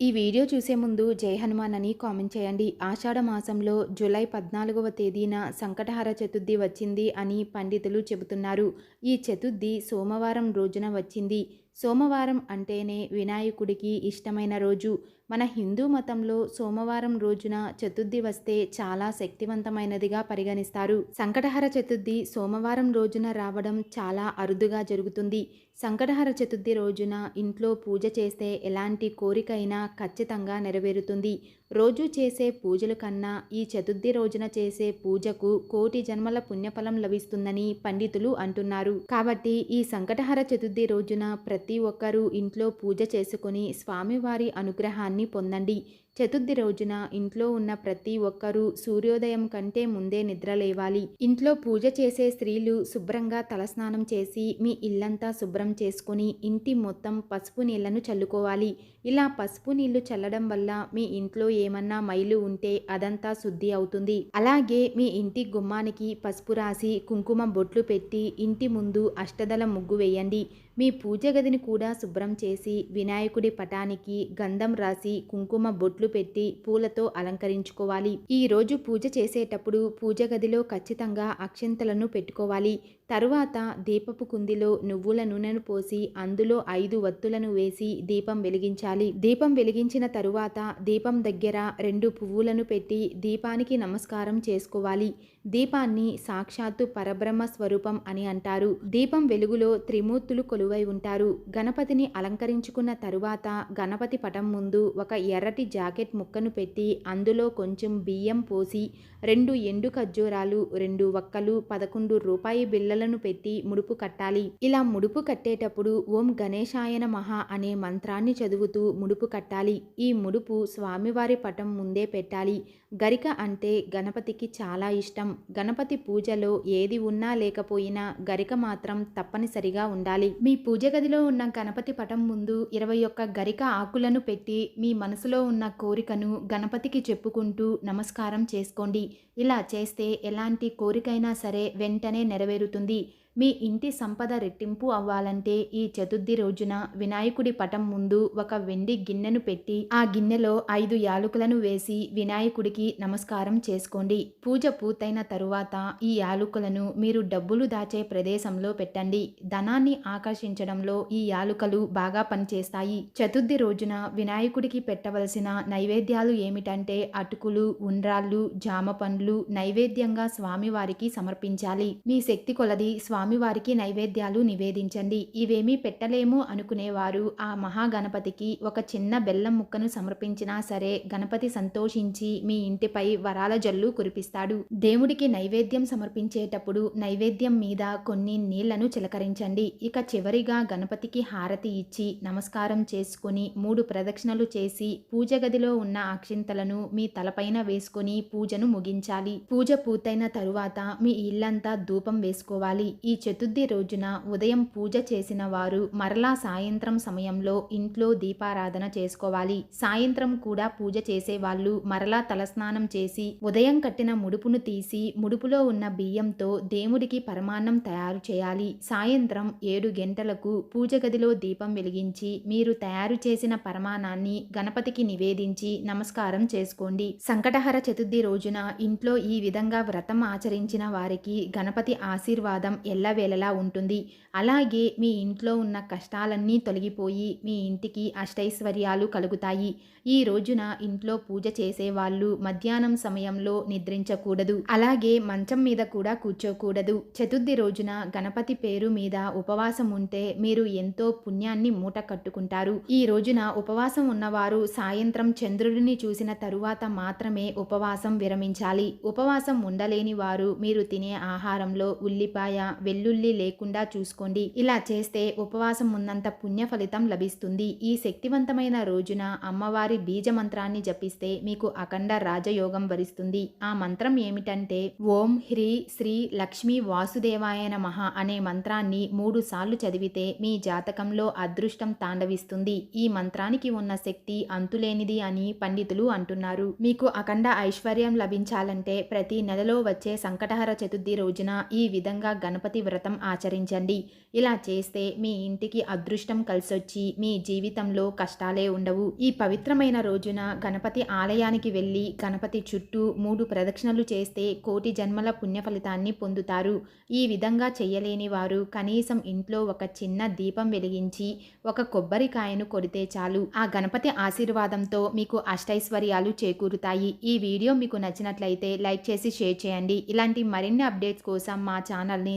ఈ వీడియో చూసే ముందు జై హనుమాన్ అని కామెంట్ చేయండి. ఆషాఢ మాసంలో జూలై పద్నాలుగవ తేదీన సంకటహార చతుర్థి వచ్చింది అని పండితులు చెబుతున్నారు. ఈ చతుర్థి సోమవారం రోజున వచ్చింది. సోమవారం అంటేనే వినాయకుడికి ఇష్టమైన రోజు. మన హిందూ మతంలో సోమవారం రోజున చతుర్థి వస్తే చాలా శక్తివంతమైనదిగా పరిగణిస్తారు. సంకటహర చతుర్థి సోమవారం రోజున రావడం చాలా అరుదుగా జరుగుతుంది. సంకటహర చతుర్థి రోజున ఇంట్లో పూజ చేస్తే ఎలాంటి కోరికైనా ఖచ్చితంగా నెరవేరుతుంది. రోజు చేసే పూజలు కన్నా ఈ చతుర్థి రోజున చేసే పూజకు కోటి జన్మల పుణ్యఫలం లభిస్తుందని పండితులు అంటున్నారు. కాబట్టి ఈ సంకటహర చతుర్థి రోజున ప్రతి ఒక్కరూ ఇంట్లో పూజ చేసుకుని స్వామివారి అనుగ్రహాన్ని పొందండి. చతుర్థి రోజున ఇంట్లో ఉన్న ప్రతి ఒక్కరూ సూర్యోదయం కంటే ముందే నిద్ర లేవాలి. ఇంట్లో పూజ చేసే స్త్రీలు శుభ్రంగా తలస్నానం చేసి మీ ఇల్లంతా శుభ్రం చేసుకుని ఇంటి మొత్తం పసుపు నీళ్ళను చల్లుకోవాలి. ఇలా పసుపు నీళ్ళు చల్లడం వల్ల మీ ఇంట్లో ఏమన్నా మైలు ఉంటే అదంతా శుద్ధి అవుతుంది. అలాగే మీ ఇంటి గుమ్మానికి పసుపు రాసి కుంకుమ బొట్లు పెట్టి ఇంటి ముందు అష్టదల ముగ్గు వేయండి. మీ పూజ గదిని కూడా శుభ్రం చేసి వినాయకుడి పటానికి గంధం రాసి కుంకుమ బొట్లు పెట్టి పూలతో అలంకరించుకోవాలి. ఈ రోజు పూజ చేసేటప్పుడు పూజ గదిలో ఖచ్చితంగా అక్షంతలను పెట్టుకోవాలి. తరువాత దీపపు కుందిలో నువ్వుల నూనెను పోసి అందులో ఐదు వత్తులను వేసి దీపం వెలిగించాలి. దీపం వెలిగించిన తరువాత దీపం దగ్గర రెండు పువ్వులను పెట్టి దీపానికి నమస్కారం చేసుకోవాలి. దీపాన్ని సాక్షాత్తు పరబ్రహ్మ స్వరూపం అని అంటారు. దీపం వెలుగులో త్రిమూర్తులు కొలువై ఉంటారు. గణపతిని అలంకరించుకున్న తరువాత గణపతి పటం ముందు ఒక ఎర్రటి జాకెట్ ముక్కను పెట్టి అందులో కొంచెం బియ్యం పోసి రెండు ఎండు ఖర్జూరాలు రెండు వక్కలు పదకొండు రూపాయి బిళ్ళలను పెట్టి ముడుపు కట్టాలి. ఇలా ముడుపు కట్టేటప్పుడు ఓం గణేశాయన మహా అనే మంత్రాన్ని చదువుతూ ముడుపు కట్టాలి. ఈ ముడుపు స్వామివారి పటం ముందే పెట్టాలి. గరిక అంటే గణపతికి చాలా ఇష్టం. గణపతి పూజలో ఏది ఉన్నా లేకపోయినా గరిక మాత్రం తప్పనిసరిగా ఉండాలి. మీ పూజ గదిలో ఉన్న గణపతి పటం ముందు ఇరవై ఒక్క గరిక ఆకులను పెట్టి మీ మనసులో ఉన్న కోరికను గణపతికి చెప్పుకుంటూ నమస్కారం చేసుకోండి. ఇలా చేస్తే ఎలాంటి కోరికైనా సరే వెంటనే నెరవేరుతుంది. మీ ఇంటి సంపద రెట్టింపు అవ్వాలంటే ఈ చతుర్థి రోజున వినాయకుడి పటం ముందు ఒక వెండి గిన్నెను పెట్టి ఆ గిన్నెలో ఐదు యాలుకలను వేసి వినాయకుడికి నమస్కారం చేసుకోండి. పూజ పూర్తయిన తరువాత ఈ యాలుకలను మీరు డబ్బులు దాచే ప్రదేశంలో పెట్టండి. ధనాన్ని ఆకర్షించడంలో ఈ యాలుకలు బాగా పనిచేస్తాయి. చతుర్థి రోజున వినాయకుడికి పెట్టవలసిన నైవేద్యాలు ఏమిటంటే అటుకులు ఉండ్రాళ్ళు జామ పండ్లు నైవేద్యంగా స్వామివారికి సమర్పించాలి. మీ శక్తి కొలది స్వామి స్వామివారికి నైవేద్యాలు నివేదించండి. ఇవేమీ పెట్టలేము అనుకునేవారు. ఆ మహాగణపతికి ఒక చిన్న బెల్లం ముక్కను సమర్పించినా సరే గణపతి సంతోషించి మీ ఇంటిపై వరాల జల్లు కురిపిస్తాడు. దేవుడికి నైవేద్యం సమర్పించేటప్పుడు నైవేద్యం మీద కొన్ని నీళ్ళను చిలకరించండి. ఇక చివరిగా గణపతికి హారతి ఇచ్చి నమస్కారం చేసుకుని మూడు ప్రదక్షిణలు చేసి పూజ గదిలో ఉన్న అక్షింతలను మీ తలపైన వేసుకొని పూజను ముగించాలి. పూజ పూర్తయిన తరువాత మీ ఇల్లంతా ధూపం వేసుకోవాలి. ఈ ఈ చతుర్థి రోజున ఉదయం పూజ చేసిన వారు మరలా సాయంత్రం సమయంలో ఇంట్లో దీపారాధన చేసుకోవాలి. సాయంత్రం కూడా పూజ చేసే వాళ్ళు మరలా తలస్నానం చేసి ఉదయం కట్టిన ముడుపును తీసి ముడుపులో ఉన్న బియ్యంతో దేవుడికి పరమాన్నం తయారు చేయాలి. సాయంత్రం ఏడు గంటలకు పూజ గదిలో దీపం వెలిగించి మీరు తయారు చేసిన పరమాణాన్ని గణపతికి నివేదించి నమస్కారం చేసుకోండి. సంకటహర చతుర్థి రోజున ఇంట్లో ఈ విధంగా వ్రతం ఆచరించిన వారికి గణపతి ఆశీర్వాదం ఎల్లవేళలా ఉంటుంది. అలాగే మీ ఇంట్లో ఉన్న కష్టాలన్నీ తొలగిపోయి మీ ఇంటికి అష్టైశ్వర్యాలు కలుగుతాయి. ఈ రోజున ఇంట్లో పూజ చేసేవాళ్ళు మధ్యాహ్నం సమయంలో నిద్రించకూడదు. అలాగే మంచం మీద కూడా కూర్చోకూడదు. చతుర్థి రోజున గణపతి పేరు మీద ఉపవాసం ఉంటే మీరు ఎంతో పుణ్యాన్ని మూట కట్టుకుంటారు. ఈ రోజున ఉపవాసం ఉన్నవారు సాయంత్రం చంద్రుడిని చూసిన తరువాత మాత్రమే ఉపవాసం విరమించాలి. ఉపవాసం ఉండలేని వారు మీరు తినే ఆహారంలో ఉల్లిపాయ వెల్లుల్లి లేకుండా చూసుకోండి. ఇలా చేస్తే ఉపవాసం ఉన్నంత పుణ్య ఫలితం లభిస్తుంది. ఈ శక్తివంతమైన రోజున అమ్మవారి బీజ మంత్రాన్ని జపిస్తే మీకు అఖండ రాజయోగం వరిస్తుంది. ఆ మంత్రం ఏమిటంటే ఓం హ్రీ శ్రీ లక్ష్మీ వాసుదేవాయ నమః అనే మంత్రాన్ని మూడు సార్లు చదివితే మీ జాతకంలో అదృష్టం తాండవిస్తుంది. ఈ మంత్రానికి ఉన్న శక్తి అంతులేనిది అని పండితులు అంటున్నారు. మీకు అఖండ ఐశ్వర్యం లభించాలంటే ప్రతి నెలలో వచ్చే సంకటహర చతుర్థి రోజున ఈ విధంగా గణపతి గణపతి వ్రతం ఆచరించండి. ఇలా చేస్తే మీ ఇంటికి అదృష్టం కలిసొచ్చి మీ జీవితంలో కష్టాలే ఉండవు. ఈ పవిత్రమైన రోజున గణపతి ఆలయానికి వెళ్ళి గణపతి చుట్టూ మూడు ప్రదక్షిణలు చేస్తే కోటి జన్మల పుణ్య ఫలితాన్ని పొందుతారు. ఈ విధంగా చేయలేని వారు కనీసం ఇంట్లో ఒక చిన్న దీపం వెలిగించి ఒక కొబ్బరికాయను కొడితే చాలు. ఆ గణపతి ఆశీర్వాదంతో మీకు అష్టైశ్వర్యాలు చేకూరుతాయి. ఈ వీడియో మీకు నచ్చినట్లయితే లైక్ చేసి షేర్ చేయండి. ఇలాంటి మరిన్ని అప్డేట్స్ కోసం మా ఛానల్ని